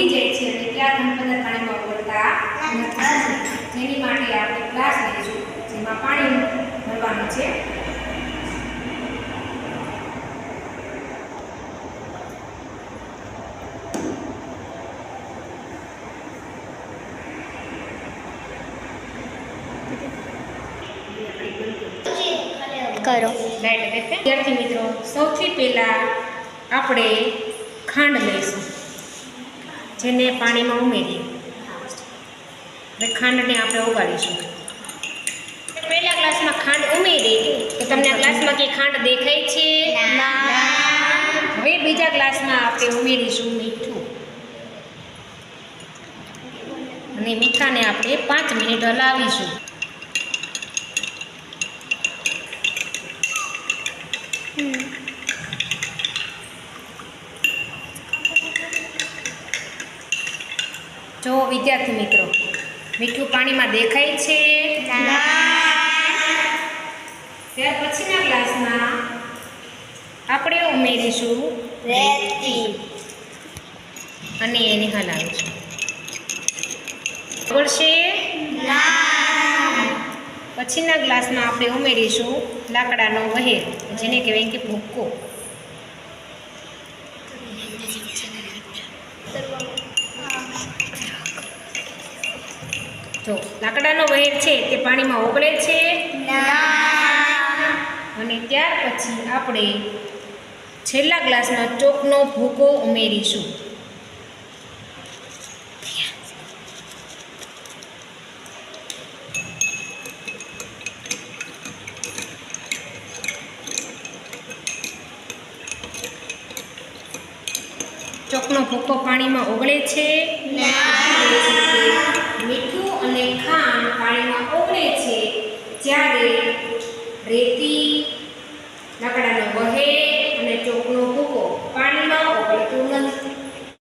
ઓગળી જાય છે એટલે કયા ઘન પદાર્થ પાણીમાં ઓગળતા નથી જેની માટે આપણે ગ્લાસ લઈશું જેમાં પાણી ભરવાનું છે. કરો. વિદ્યાર્થી મિત્રો સૌથી પહેલાં આપણે ખાંડ લઈશું. જેને પાણીમાં ઉમેરીએ. હવે ખાંડને આપણે ઓગાળીશું. પહેલા ગ્લાસમાં ખાંડ ઉમેરી તો તમને ગ્લાસમાં કે ખાંડ દેખાય છે? હવે બીજા ગ્લાસમાં આપણે ઉમેરીશું મીઠું. અને મીઠાને આપણે પાંચ મિનિટ હલાવીશું. જો વિદ્યાર્થી મિત્રો, મીઠું પાણીમાં દેખાય છે? ત્યાર પછીના ગ્લાસમાં આપણે ઉમેરીશું અને એને હલાવીશું. ઓગળશે પછીના ગ્લાસમાં આપણે ઉમેરીશું લાકડાનો વહેર, જેને કહેવાય કે ભૂક્કો. જો લાકડાનો વહેર છે તે પાણીમાં ઓગળે છે? અને ત્યાર પછી આપણે છેલ્લા ગ્લાસમાં ચોકનો ભૂકો ઉમેરીશું. ચોકનો ભૂકો પાણીમાં ઓગળે છે? મીઠું ત્યારે રેતી